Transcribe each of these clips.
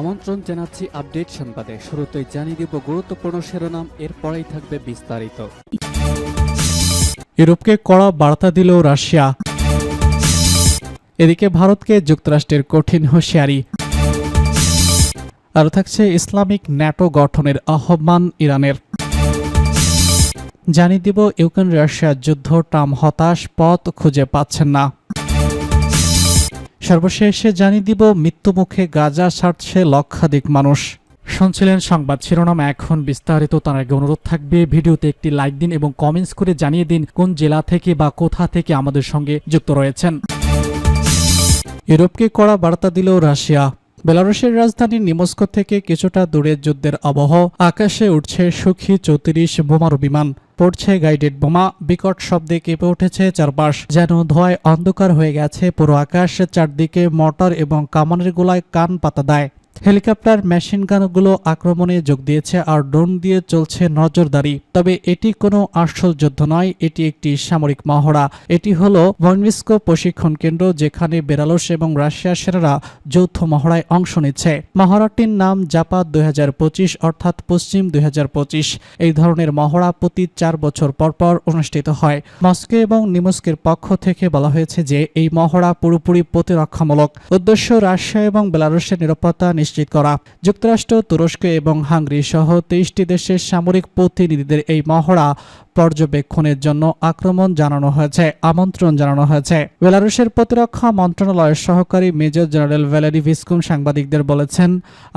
আমন্ত্রণ জানাচ্ছি আপডেট সংবাদে। শুরুতেই জানিয়ে দিব গুরুত্বপূর্ণ শিরোনাম, এরপরেই থাকবে বিস্তারিত। ইউরোপকে কড়া বার্তা দিল রাশিয়া। এদিকে ভারতকে যুক্তরাষ্ট্রের কঠিন হুঁশিয়ারি। আরও থাকছে ইসলামিক ন্যাটো গঠনের আহ্বান ইরানের। জানিয়ে দিব ইউক্রেন রাশিয়া যুদ্ধ ট্রাম হতাশ, পথ খুঁজে পাচ্ছেন না। সর্বশেষে জানিয়ে দিব, মৃত্যুমুখে গাজা ছাড়ছে লক্ষাধিক মানুষ। শুনছিলেন সংবাদ শিরোনাম। এখন বিস্তারিত তার আগে অনুরোধ থাকবে, ভিডিওতে একটি লাইক দিন এবং কমেন্টস করে জানিয়ে দিন কোন জেলা থেকে বা কোথা থেকে আমাদের সঙ্গে যুক্ত রয়েছেন। ইউরোপকে কড়া বার্তা দিল রাশিয়া। বেলারুশের রাজধানী নিমস্কো থেকে কিছুটা দূরে যুদ্ধের আবহ। আকাশে উঠছে সুখী চৌত্রিশ বোমারু বিমান। পড়ছে গাইডেড বোমা। বিকট শব্দে কেঁপে উঠেছে চারপাশ। যেন ধোয়ায় অন্ধকার হয়ে গেছে পুরো আকাশ। চারদিকে মোটর এবং কামানের গোলায় কান পাতা দেয়। হেলিকপ্টার, মেশিন গানগুলো আক্রমণে যোগ দিয়েছে আর ড্রোন দিয়ে চলছে নজরদারি। তবে এটি কোনো আসল যুদ্ধ নয়, এটি একটি সামরিক মহড়া। এটি হলো ভনভিস্কো প্রশিক্ষণ কেন্দ্র যেখানে বেলারুশ এবং রাশিয়ার সেনারা যৌথ মহড়ায় অংশ নিচ্ছে। মহড়াটির নাম জাপাত দুই অর্থাৎ পশ্চিম দুই হাজার পঁচিশ। এই ধরনের মহড়া প্রতি চার বছর পর পর অনুষ্ঠিত হয়। মস্কো এবং নিমস্কের পক্ষ থেকে বলা হয়েছে যে, এই মহড়া পুরোপুরি প্রতিরক্ষামূলক। উদ্দেশ্য রাশিয়া এবং বেলারুশের নিরাপত্তা নিশ্চিত করা। যুক্তরাষ্ট্র, তুরস্ক এবং হাঙ্গরি সহ তেইশটি দেশের সামরিক প্রতিনিধিদের এই মহড়া পর্যবেক্ষণের জন্য আক্রমণ জানানো হয়েছে, আমন্ত্রণ জানানো হয়েছে। বেলারুশের প্রতিরক্ষা মন্ত্রণালয়ের সহকারী মেজর জেনারেল ভ্যালেরি ভিস্কুম সাংবাদিকদের বলেছেন,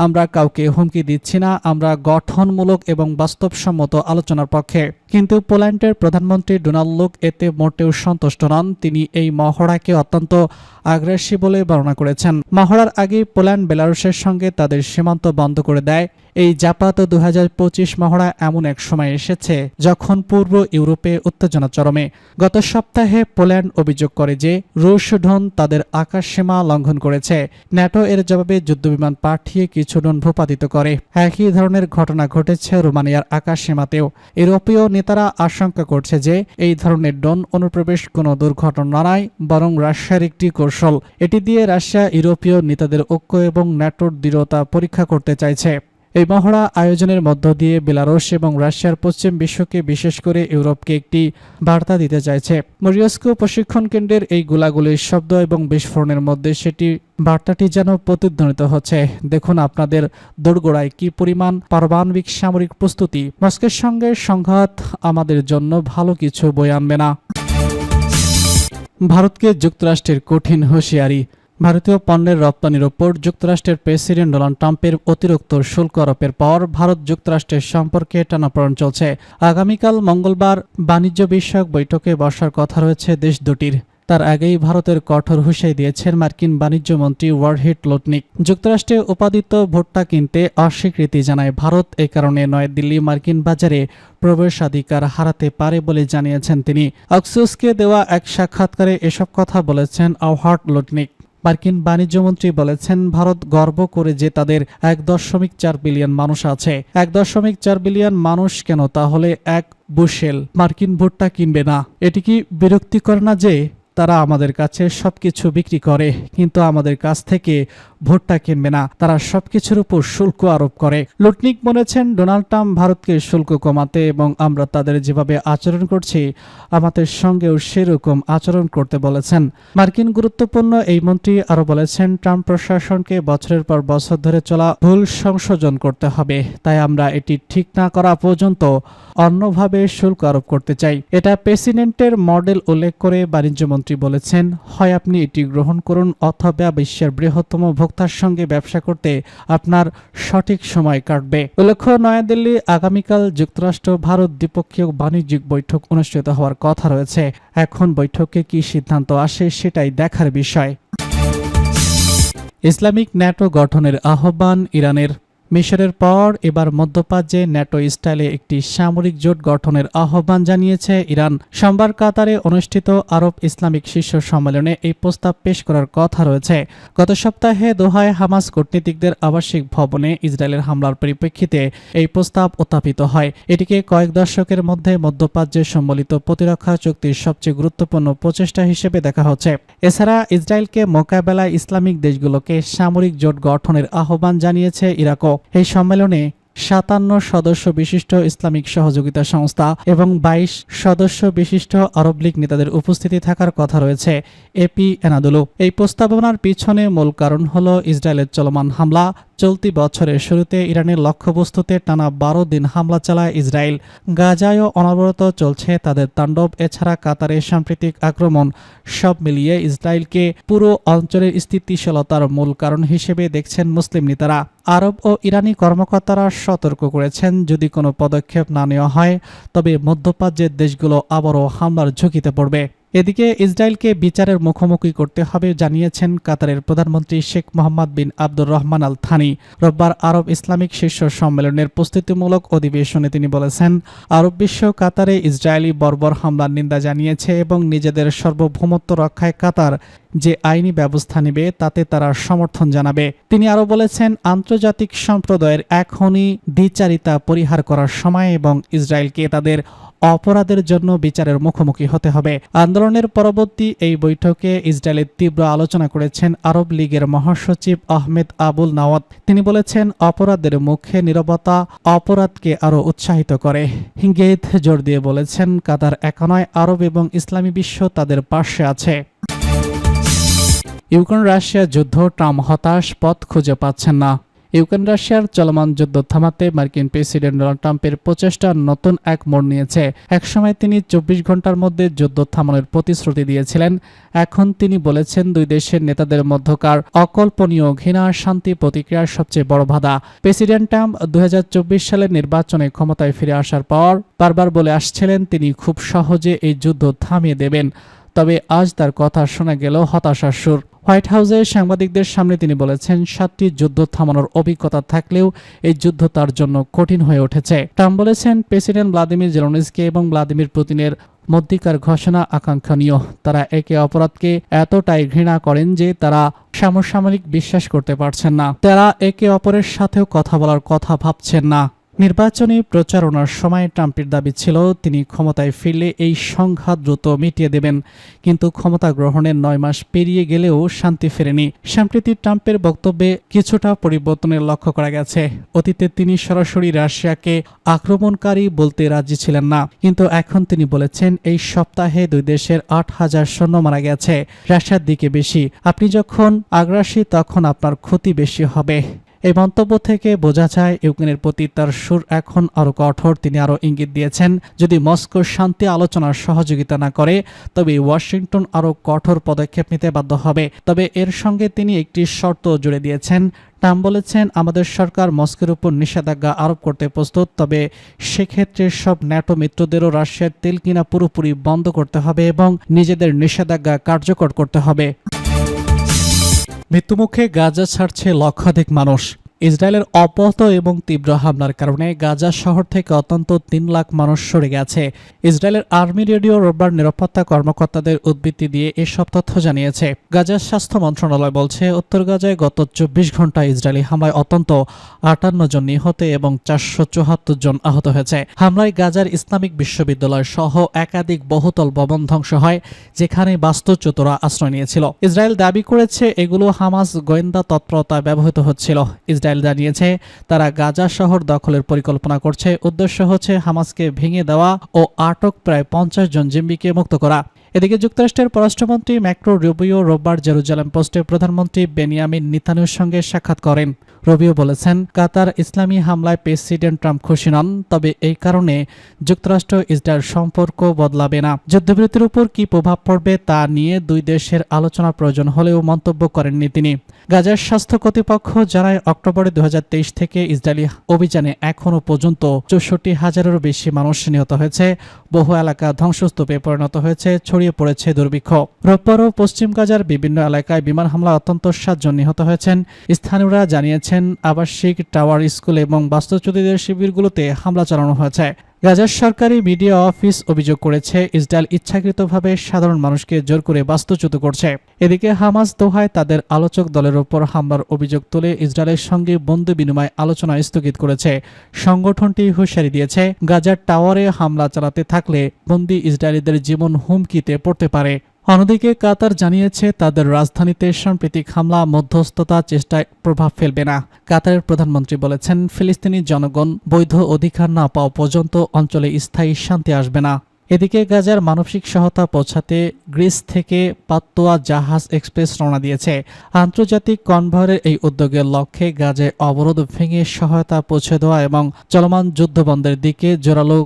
আমরা কাউকে হুমকি দিচ্ছি না, আমরা গঠনমূলক এবং বাস্তবসম্মত আলোচনার পক্ষে। কিন্তু পোল্যান্ডের প্রধানমন্ত্রী ডোনাল্ড লুক এতে মোটেও সন্তুষ্ট নন। তিনি এই মহড়াকে অত্যন্ত আগ্রাসী বলে বর্ণনা করেছেন। মহড়ার আগে পোল্যান্ড বেলারুশের সঙ্গে তাদের সীমান্ত বন্ধ করে দেয়। এই জাপাত দু হাজার পঁচিশ মহড়া এমন এক সময় এসেছে যখন পূর্ব ইউরোপে উত্তেজনা চরমে। গত সপ্তাহে পোল্যান্ড অভিযোগ করে যে রুশ ড্রোন তাদের আকাশ সীমা লঙ্ঘন করেছে। ন্যাটো এর জবাবে যুদ্ধবিমান পাঠিয়ে কিছু ড্রোন ভূপাতিত করে। একই ধরনের ঘটনা ঘটেছে রোমানিয়ার আকাশ সীমাতেও। ইউরোপীয় নেতারা আশঙ্কা করছে যে এই ধরনের ড্রোন অনুপ্রবেশ কোনো দুর্ঘটনা নয়, বরং রাশিয়ার একটি কৌশল। এটি দিয়ে রাশিয়া ইউরোপীয় নেতাদের ঐক্য এবং ন্যাটোর দৃঢ়তা পরীক্ষা করতে চাইছে। এই মহড়া আয়োজনের মধ্য দিয়ে বেলারুশ এবং রাশিয়ার পশ্চিম বিশ্বকে বিশেষ করে ইউরোপকে একটি বার্তা দিতে চাইছে। মরিয়স্কো প্রশিক্ষণ কেন্দ্রের এই গোলাগুলির শব্দ এবং বিস্ফোরণের মধ্যে সেটি বার্তাটি যেন প্রতিধ্বনিত হচ্ছে। দেখুন আপনাদের দোরগোড়ায় কি পরিমাণ পারমাণবিক সামরিক প্রস্তুতি। মস্কের সঙ্গে সংঘাত আমাদের জন্য ভালো কিছু বয়ে আনবে না। ভারতকে যুক্তরাষ্ট্রের কঠিন হুঁশিয়ারি। ভারতীয় পণ্যের রপ্তানির ওপর যুক্তরাষ্ট্রের প্রেসিডেন্ট ডোনাল্ড ট্রাম্পের অতিরিক্ত শুল্ক আরোপের পর ভারত যুক্তরাষ্ট্রের সম্পর্কে টানাপড়ন চলছে। আগামীকাল মঙ্গলবার বাণিজ্য বিষয়ক বৈঠকে বসার কথা রয়েছে দেশ দুটির। তার আগেই ভারতের কঠোর হুঁশিয়ারি দিয়েছেন মার্কিন বাণিজ্য মন্ত্রী ওয়ারহিট লোটনিক। যুক্তরাষ্ট্রে উপাদিত ভুট্টা কিনতে অস্বীকৃতি জানায় ভারত। এ কারণে নয়াদিল্লি মার্কিন বাজারে প্রবেশাধিকার হারাতে পারে বলে জানিয়েছেন তিনি। অক্সুসকে দেওয়া এক সাক্ষাৎকারে এসব কথা বলেছেন আওহার্ট লোটনিক। মার্কিন বাণিজ্যমন্ত্রী বলেছেন, ভারত গর্ব করে যে তাদের এক দশমিক চার বিলিয়ন মানুষ আছে। এক দশমিক চার বিলিয়ন মানুষ কেন? তাহলে এক বুশেল মার্কিন ভুট্টা কিনবে না। এটি কি বিরক্তিকর না যে তারা আমাদের কাছে সবকিছু বিক্রি করে? কিন্তু আমাদের কাছ থেকে ভোটটা কিনবে না। তারা সবকিছুর উপর শুল্ক আরোপ করে। লুটনিক বলেছেন, ডোনাল্ড ট্রাম্প ভারতকে শুল্ক কমাতে এবং আমরা তাদের যেভাবে আচরণ করছি, আমাদের সঙ্গেও সেরকম আচরণ করতে বলেছেন। মার্কিন গুরুত্বপূর্ণ এই মন্ত্রী আরও বলেছেন, ট্রাম্প প্রশাসনকে বছরের পর বছর ধরে চলা ভুল সংশোধন করতে হবে। তাই আমরা এটি ঠিক না করা পর্যন্ত অন্যভাবে শুল্ক আরোপ করতে চাই। এটা প্রেসিডেন্টের মডেল উল্লেখ করে বাণিজ্য মন্ত্রী বলেছেন, হয় আপনি এটি গ্রহণ করুন অথবা বিশ্বের বৃহত্তম ভোক্তার সঙ্গে ব্যবসা করতে আপনার সঠিক সময় কাটবে। উল্লেখ্য নয়াদিল্লি আগামীকাল যুক্তরাষ্ট্র ভারত দ্বিপক্ষীয় বাণিজ্যিক বৈঠক অনুষ্ঠিত হওয়ার কথা রয়েছে। এখন বৈঠকে কি সিদ্ধান্ত আসে সেটাই দেখার বিষয়। ইসলামিক ন্যাটো গঠনের আহ্বান ইরানের মিশরের পর এবার মধ্যপ্রাচ্যে ন্যাটো স্টাইলে একটি সামরিক জোট গঠনের আহ্বান জানিয়েছে ইরান। সোমবার কাতারে অনুষ্ঠিত আরব ইসলামিক শীর্ষ সম্মেলনে এই প্রস্তাব পেশ করার কথা রয়েছে। গত সপ্তাহে দোহায় হামাস কূটনীতিকদের আবাসিক ভবনে ইসরায়েলের হামলার পরিপ্রেক্ষিতে এই প্রস্তাব উত্থাপিত হয়। এটিকে কয়েক দশকের মধ্যে মধ্যপ্রাচ্যে সম্বলিত প্রতিরক্ষা চুক্তির সবচেয়ে গুরুত্বপূর্ণ প্রচেষ্টা হিসেবে দেখা হচ্ছে। এছাড়া ইসরায়েলকে মোকাবেলায় ইসলামিক দেশগুলোকে সামরিক জোট গঠনের আহ্বান জানিয়েছে ইরাকও। এই সম্মেলনে সাতান্ন সদস্য বিশিষ্ট ইসলামিক সহযোগিতা সংস্থা এবং বাইশ সদস্য বিশিষ্ট আরব লীগ নেতাদের উপস্থিতি থাকার কথা রয়েছে এপি এনাদুলু। এই প্রস্তাবনার পিছনে মূল কারণ হল ইসরায়েলের চলমান হামলা চলতি বছরের শুরুতে ইরানের লক্ষ্যবস্তুতে টানা বারো দিন হামলা চালায় ইসরায়েল। গাজায়ও অনবরত চলছে তাদের তাণ্ডব, এছাড়া কাতারের সাম্প্রতিক আক্রমণ সব মিলিয়ে ইসরায়েলকে পুরো অঞ্চলের স্থিতিশীলতার মূল কারণ হিসেবে দেখছেন মুসলিম নেতারা। আরব ও ইরানি কর্মকর্তারা সতর্ক করেছেন, যদি কোনো পদক্ষেপ না নেওয়া হয়, তবে মধ্যপ্রাচ্যের দেশগুলো আবারও হামলার ঝুঁকিতে পড়বে। এদিকে ইসরায়েলকে বিচারের মুখোমুখি করতে হবে জানিয়েছেন কাতারের প্রধানমন্ত্রী Sheikh Mohammed bin Abdur Rahman Al Thani রোববার আরব ইসলামিক শীর্ষ সম্মেলনের প্রস্তুতিমূলক অধিবেশনে তিনি বলেছেন, আরব বিশ্ব কাতারে ইসরায়েলি বর্বর হামলার নিন্দা জানিয়েছে এবং নিজেদের সর্বভৌমত্ব রক্ষায় কাতার যে আইনি ব্যবস্থা নেবে, তাতে তারা সমর্থন জানাবে। তিনি আরও বলেছেন, আন্তর্জাতিক সম্প্রদায়ের এখনই দ্বিচারিতা পরিহার করার সময় এবং ইসরায়েলকে তাদের অপরাধের জন্য বিচারের মুখোমুখি হতে হবে। আন্দোলনের পরবর্তী এই বৈঠকে ইসরায়েলের তীব্র আলোচনা করেছেন আরব লীগের মহাসচিব আহমেদ আবুল নাওয়াত। তিনি বলেছেন, অপরাধের মুখে নিরবতা অপরাধকে আরও উৎসাহিত করে। গেথ জোর দিয়ে বলেছেন, কাতার একা নয়, আরব এবং ইসলামী বিশ্ব তাদের পাশে আছে। ইউক্রেন, রাশিয়া যুদ্ধ, ট্রাম্প হতাশ, পথ খুঁজে পাচ্ছেন না। ইউক্রেন, রাশিয়ার চলমান যুদ্ধ থামাতে মার্কিন প্রেসিডেন্ট ডোনাল্ড ট্রাম্পের প্রচেষ্টা নতুন এক মোড় নিয়েছে। একসময় তিনি চব্বিশ ঘণ্টার মধ্যে যুদ্ধ থামানোর প্রতিশ্রুতি দিয়েছিলেন। এখন তিনি বলেছেন, দুই দেশের নেতাদের মধ্যকার অকল্পনীয় ঘৃণা, শান্তি প্রতিক্রিয়ার সবচেয়ে বড় বাধা। প্রেসিডেন্ট ট্রাম্প দু হাজার চব্বিশ সালের নির্বাচনে ক্ষমতায় ফিরে আসার পর বারবার বলে আসছিলেন, তিনি খুব সহজে এই যুদ্ধ থামিয়ে দেবেন। তবে আজ তার কথা শোনা গেল হতাশার সুর। হোয়াইট হাউসে সাংবাদিকদের সামনে তিনি বলেছেন, সাতটি যুদ্ধ থামানোর অভিজ্ঞতা থাকলেও এই যুদ্ধ তার জন্য কঠিন হয়ে উঠেছে। ট্রাম্প বলেছেন, প্রেসিডেন্ট ভ্লাদিমির জেলনিসকে এবং ভ্লাদিমির পুতিনের মধ্যিকার ঘোষণা আকাঙ্ক্ষণীয়। তারা একে অপরাধকে এতটাই ঘৃণা করেন যে তারা সমসাময়িক বিশ্বাস করতে পারছেন না। তারা একে অপরের সাথেও কথা বলার কথা ভাবছেন না। নির্বাচনী প্রচারণার সময় ট্রাম্পের দাবি ছিল, তিনি ক্ষমতায় ফিরলে এই সংঘাত দ্রুত মিটিয়ে দেবেন। কিন্তু ক্ষমতা গ্রহণের নয় মাস পেরিয়ে গেলেও শান্তি ফেরেনি। সম্প্রতি ট্রাম্পের বক্তব্যে কিছুটা পরিবর্তনের লক্ষ্য করা গেছে। অতীতে তিনি সরাসরি রাশিয়াকে আক্রমণকারী বলতে রাজি ছিলেন না। কিন্তু এখন তিনি বলেছেন, এই সপ্তাহে দুই দেশের আট হাজার সৈন্য মারা গেছে। রাশিয়ার দিকে বেশি। আপনি যখন আগ্রাসী, তখন আপনার ক্ষতি বেশি হবে। এই মন্তব্য থেকে বোঝা যায়, ইউক্রেনের প্রতি তার সুর এখন আরও কঠোর। তিনি আরও ইঙ্গিত দিয়েছেন, যদি মস্কো শান্তি আলোচনার সহযোগিতা না করে, তবে ওয়াশিংটন আরও কঠোর পদক্ষেপ নিতে বাধ্য হবে। তবে এর সঙ্গে তিনি একটি শর্ত জুড়ে দিয়েছেন। ট্রাম্প বলেছেন, আমাদের সরকার মস্কোর উপর নিষেধাজ্ঞা আরোপ করতে প্রস্তুত, তবে সেক্ষেত্রে সব ন্যাটো মিত্রদেরও রাশিয়ার তেল কিনা পুরোপুরি বন্ধ করতে হবে এবং নিজেদের নিষেধাজ্ঞা কার্যকর করতে হবে। মৃত্যুমুখে গাজা ছাড়ছে লক্ষাধিক মানুষ। ইসরায়েলের অব্যাহত এবং তীব্র হামলার কারণে গাজা শহর থেকে অত্যন্ত তিন লাখ মানুষ সরে গেছে। ইসরায়েলের আর্মি রেডিও রোববার নিরাপত্তা কর্মকর্তাদের উদ্বৃত্তি দিয়ে এসব তথ্য জানিয়েছে। গাজার স্বাস্থ্য মন্ত্রণালয় বলছে, উত্তর গাজায় গত চব্বিশ ঘন্টায় ইসরায়েলি হামলায় অত্যন্ত আটান্ন জন নিহত এবং চারশো চুয়াত্তর জন আহত হয়েছে। হামলায় গাজার ইসলামিক বিশ্ববিদ্যালয় সহ একাধিক বহুতল ভবন ধ্বংস হয়, যেখানে বাস্তুচ্যুতরা আশ্রয় নিয়েছিল। ইসরায়েল দাবি করেছে, এগুলো হামাস গোয়েন্দা তৎপরতায় ব্যবহৃত হচ্ছিল। ইসরায়েল জানিয়েছে, তারা গাজা শহর দখলের পরিকল্পনা করছে। উদ্দেশ্য হচ্ছে হামাসকে ভেঙে দেওয়া ও আটক প্রায় পঞ্চাশ জন জিম্বিকে মুক্ত করা। এদিকে যুক্তরাষ্ট্রের পররাষ্ট্রমন্ত্রী ম্যাক্রো রুবিও রোববার জেরুজালাম পোস্টে প্রধানমন্ত্রী বেনিয়ামিন নিতানুর সঙ্গে সাক্ষাৎ করেন। রবিও বলেছেন, কাতার ইসলামী হামলায় প্রেসিডেন্ট ট্রাম্প খুশি নন, তবে এই কারণে যুক্তরাষ্ট্র ইসরায়েল সম্পর্ক বদলাবে না। যুদ্ধবিরতির উপর কি প্রভাব পড়বে তা নিয়ে দুই দেশের আলোচনা প্রয়োজন হলেও মন্তব্য করেননি তিনি। গাজার স্বাস্থ্য কর্তৃপক্ষ জানায়, অক্টোবরে দু হাজার তেইশ থেকে ইসরায়েলি অভিযানে এখনও পর্যন্ত চৌষট্টি হাজারেরও বেশি মানুষ নিহত হয়েছে। বহু এলাকা ধ্বংসস্তূপে পরিণত হয়েছে, ছড়িয়ে পড়েছে দুর্ভিক্ষ। রোববারও পশ্চিম গাজার বিভিন্ন এলাকায় বিমান হামলা অত্যন্ত সাতজন নিহত হয়েছেন। স্থানীয়রা জানিয়েছেন বলেছেন আবাসিক টাওয়ার স্কুল এবং বাস্তুচ্যুতিদের শিবিরগুলোতে হামলা চালানো হয়েছে। গাজার সরকারি মিডিয়া অফিস অভিযোগ করেছে, ইসরায়েল ইচ্ছাকৃতভাবে সাধারণ মানুষকে জোর করে বাস্তুচ্যুত করছে। এদিকে হামাস দোহায় তাদের আলোচক দলের ওপর হামলার অভিযোগ তুলে ইসরায়েলের সঙ্গে বন্ধু বিনিময় আলোচনা স্থগিত করেছে। সংগঠনটি হুঁশিয়ারি দিয়েছে, গাজার টাওয়ারে হামলা চালাতে থাকলে বন্দি ইসরায়েলিদের জীবন হুমকিতে পড়তে পারে। অন্যদিকে কাতার জানিয়েছে, তাদের রাজধানীতে সাম্প্রতিক হামলা, মধ্যস্থতা চেষ্টায় প্রভাব ফেলবে না। কাতারের প্রধানমন্ত্রী বলেছেন, ফিলিস্তিনি জনগণ বৈধ অধিকার না পাওয়া পর্যন্ত অঞ্চলে স্থায়ী শান্তি আসবে না। এদিকে গাজার মানসিক সহায়তা পৌঁছাতে গ্রিস থেকে পাত্তোয়া জাহাজ এক্সপ্রেস রওনা দিয়েছে। আন্তর্জাতিক কনভয়ের এই উদ্যোগের লক্ষ্যে গাজায় অবরোধ ভেঙে সহায়তা পৌঁছে দেওয়া এবং চলমান যুদ্ধবন্ধের দিকে জোরালো